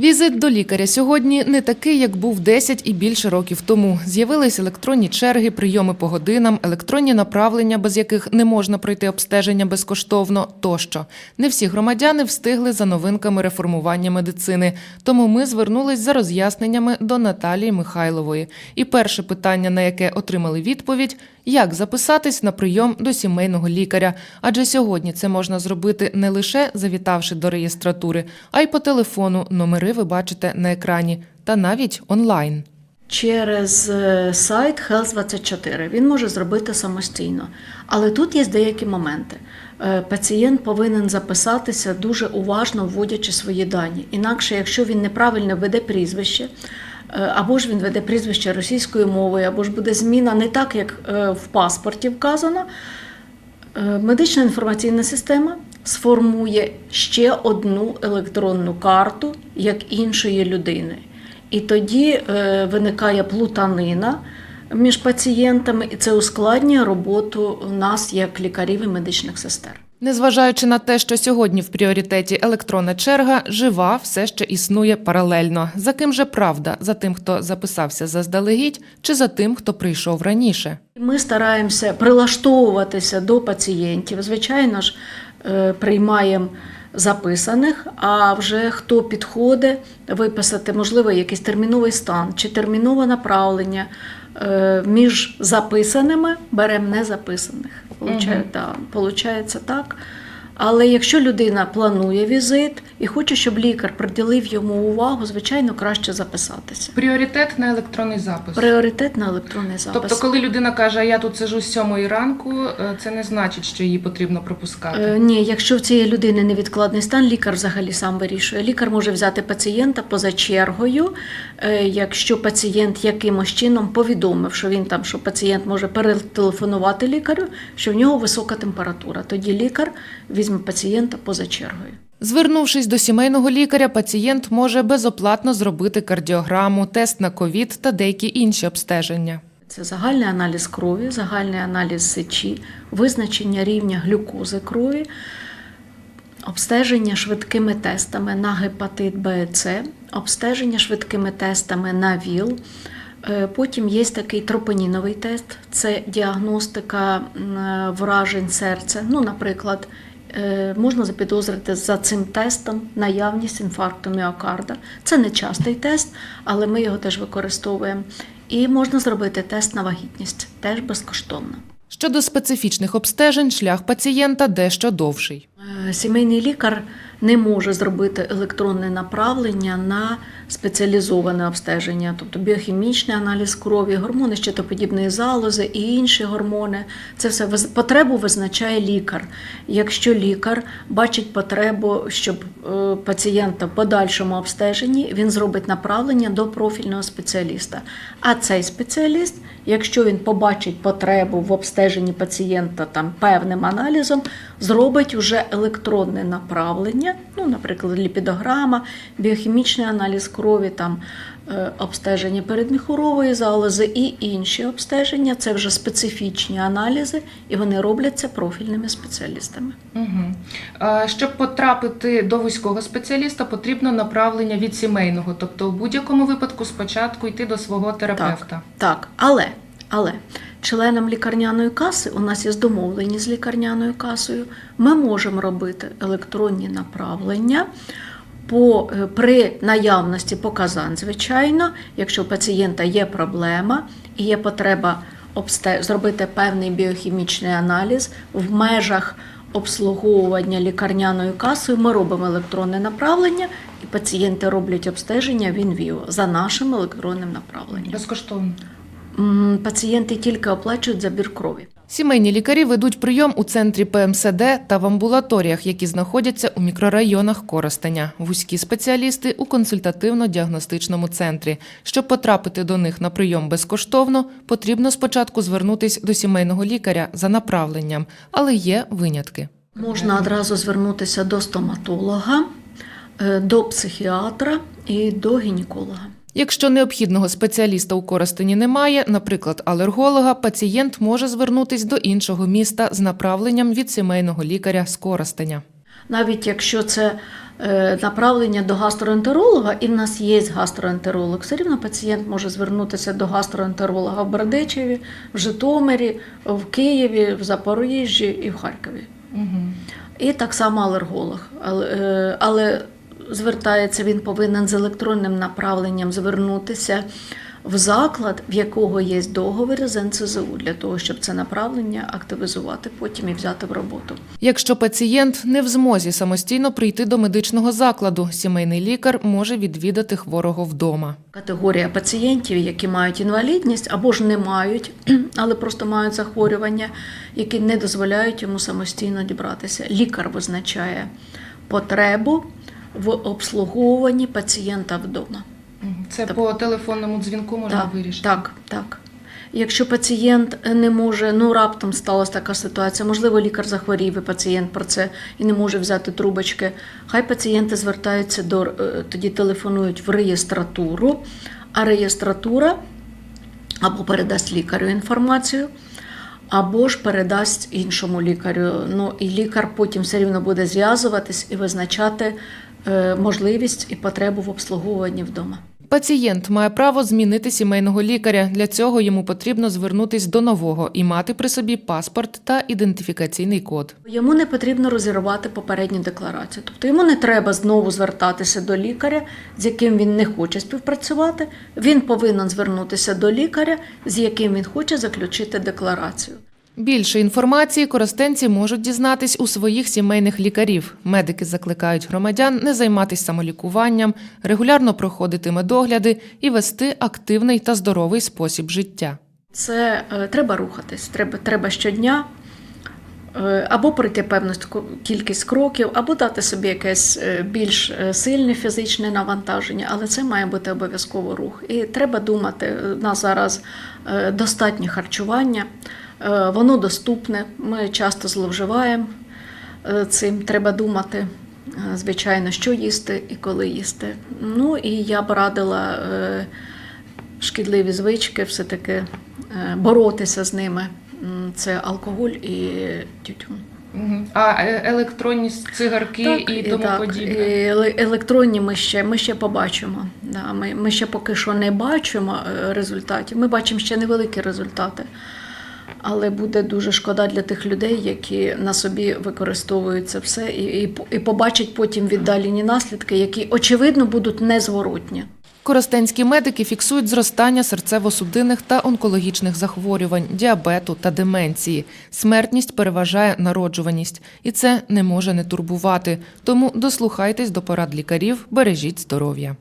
Візит до лікаря сьогодні не такий, як був 10 і більше років тому. З'явились електронні черги, прийоми по годинам, електронні направлення, без яких не можна пройти обстеження безкоштовно тощо. Не всі громадяни встигли за новинками реформування медицини. Тому ми звернулись за роз'ясненнями до Наталії Михайлової. І перше питання, на яке отримали відповідь: як записатись на прийом до сімейного лікаря? Адже сьогодні це можна зробити не лише завітавши до реєстратури, а й по телефону. Номери ви бачите на екрані, та навіть онлайн. через е, сайт Health24. Він може зробити самостійно. Але тут є деякі моменти. Е, Пацієнт повинен записатися дуже уважно, вводячи свої дані. Інакше, якщо він неправильно веде прізвище, е, або ж він веде прізвище російською мовою, або ж буде зміна не так, як в паспорті вказано, Медична інформаційна система сформує ще одну електронну карту як іншої людини. І тоді е, виникає плутанина між пацієнтами, і це ускладнює роботу нас як лікарів і медичних сестер. Незважаючи на те, що сьогодні в пріоритеті електронна черга, жива все ще існує паралельно. За ким же правда? За тим, хто записався заздалегідь, чи за тим, хто прийшов раніше? Ми стараємося прилаштовуватися до пацієнтів. Звичайно ж, приймаємо записаних, а вже хто підходить, виписати, можливо, якийсь терміновий стан чи термінове направлення. Е, Між записаними беремо незаписаних. Получає, угу. получається так. Але якщо людина планує візит і хоче, щоб лікар приділив йому увагу, звичайно, краще записатися. Пріоритет на електронний запис. Пріоритет на електронний запис. Тобто, коли людина каже, а я тут сижу з сьомої ранку, е, це не значить, що її потрібно пропускати. Е, Ні, якщо в цієї людини невідкладний стан, лікар взагалі сам вирішує. Лікар може взяти пацієнта поза чергою, е, якщо пацієнт якимось чином повідомив, що він там, що пацієнт може перетелефонувати лікарю, що в нього висока температура. Тоді лікар візьме пацієнта поза чергою. Звернувшись до сімейного лікаря, пацієнт може безоплатно зробити кардіограму, тест на ковід та деякі інші обстеження. Це загальний аналіз крові, загальний аналіз сечі, визначення рівня глюкози крові, обстеження швидкими тестами на гепатит Б С, обстеження швидкими тестами на ВІЛ. Е, Потім є такий тропоніновий тест, це діагностика е, вражень серця. Ну, наприклад, можна запідозрити за цим тестом наявність інфаркту міокарда. Це не частий тест, але ми його теж використовуємо. І можна зробити тест на вагітність, теж безкоштовно. Щодо специфічних обстежень, шлях пацієнта дещо довший. Е, Сімейний лікар не може зробити електронне направлення на спеціалізоване обстеження, тобто біохімічний аналіз крові, гормони щитоподібної залози і інші гормони. Це все потребу визначає лікар. Якщо лікар бачить потребу, щоб е, пацієнта в подальшому обстеженні, він зробить направлення до профільного спеціаліста. А цей спеціаліст, якщо він побачить потребу в обстеженні пацієнта там певним аналізом, зробить уже електронне направлення, ну, наприклад, ліпідограма, біохімічний аналіз крові, там е, обстеження передміхурової залози і інші обстеження. Це вже специфічні аналізи, і вони робляться профільними спеціалістами. Угу. Щоб потрапити до вузького спеціаліста, потрібно направлення від сімейного, тобто в будь-якому випадку спочатку йти до свого терапевта. Так, але, але членам лікарняної каси у нас є домовленість з лікарняною касою. Ми можемо робити електронні направлення по, е, при наявності показань, звичайно, якщо у пацієнта є проблема і є потреба обсте- зробити певний біохімічний аналіз в межах обслуговування лікарняною касою, ми робимо електронне направлення, і пацієнти роблять обстеження в інвіо за нашим електронним направленням. Безкоштовно. Пацієнти тільки оплачують забір крові. Сімейні лікарі ведуть прийом у центрі ПМСД та в амбулаторіях, які знаходяться у мікрорайонах Коростеня. Вузькі спеціалісти у консультативно-діагностичному центрі. Щоб потрапити до них на прийом безкоштовно, потрібно спочатку звернутись до сімейного лікаря за направленням, але є винятки. Можна одразу звернутися до стоматолога, е, до психіатра і до гінеколога. Якщо необхідного спеціаліста у Коростені немає, наприклад, алерголога, пацієнт може звернутись до іншого міста з направленням від сімейного лікаря з Коростеня. Навіть якщо це е, направлення до гастроентеролога, і в нас є гастроентеролог, все рівно пацієнт може звернутися до гастроентеролога в Бердичеві, в Житомирі, в Києві, в Запоріжжі і в Харкові. І так само алерголог. Але, е, але звертається, він повинен з електронним направленням звернутися в заклад, в якого є договір з НЦЗУ, для того, щоб це направлення активізувати потім і взяти в роботу. Якщо пацієнт не в змозі самостійно прийти до медичного закладу, сімейний лікар може відвідати хворого вдома. Категорія пацієнтів, які мають інвалідність або ж не мають, але просто мають захворювання, які не дозволяють йому самостійно дібратися. Лікар визначає потребу в обслуговуванні пацієнта вдома. Це по телефонному дзвінку можна так, Так, так. Якщо пацієнт не може, ну раптом сталася така ситуація, можливо, лікар захворів, і пацієнт про це і не може взяти трубочки. Хай пацієнти звертаються до е, тоді телефонують в реєстратуру, а реєстратура або передасть лікарю інформацію, або ж передасть іншому лікарю. Ну і лікар потім все рівно буде зв'язуватись і визначати можливість і потребу в обслуговуванні вдома. Пацієнт має право змінити сімейного лікаря. Для цього йому потрібно звернутись до нового і мати при собі паспорт та ідентифікаційний код. Йому не потрібно розірвати попередню декларацію. Тобто йому не треба знову звертатися до лікаря, з яким він не хоче співпрацювати. Він повинен звернутися до лікаря, з яким він хоче заключити декларацію. Більше інформації користенці можуть дізнатись у своїх сімейних лікарів. Медики закликають громадян не займатися самолікуванням, регулярно проходити медогляди і вести активний та здоровий спосіб життя. Це е, треба рухатись, треба, треба щодня е, або пройти певну кількість кроків, або дати собі якесь е, більш сильне фізичне навантаження, але це має бути обов'язково рух. І треба думати, нас зараз достатнє харчування, воно доступне, ми часто зловживаємо е, цим. Треба думати, е, звичайно, що їсти і коли їсти. Ну і я б радила. е, шкідливі звички, все-таки е, боротися з ними. Це алкоголь і тютюн. А е, електронні цигарки і тому так, подібне. і електронні ми ще, ми ще побачимо. Да, ми, ми ще поки що не бачимо е, результатів. Ми бачимо ще невеликі результати. Але буде дуже шкода для тих людей, які на собі використовують це все, і, і, і побачать потім віддалені наслідки, які очевидно будуть незворотні. Коростенські медики фіксують зростання серцево-судинних та онкологічних захворювань, діабету та деменції. Смертність переважає народжуваність, і це не може не турбувати. Тому дослухайтесь до порад лікарів, бережіть здоров'я.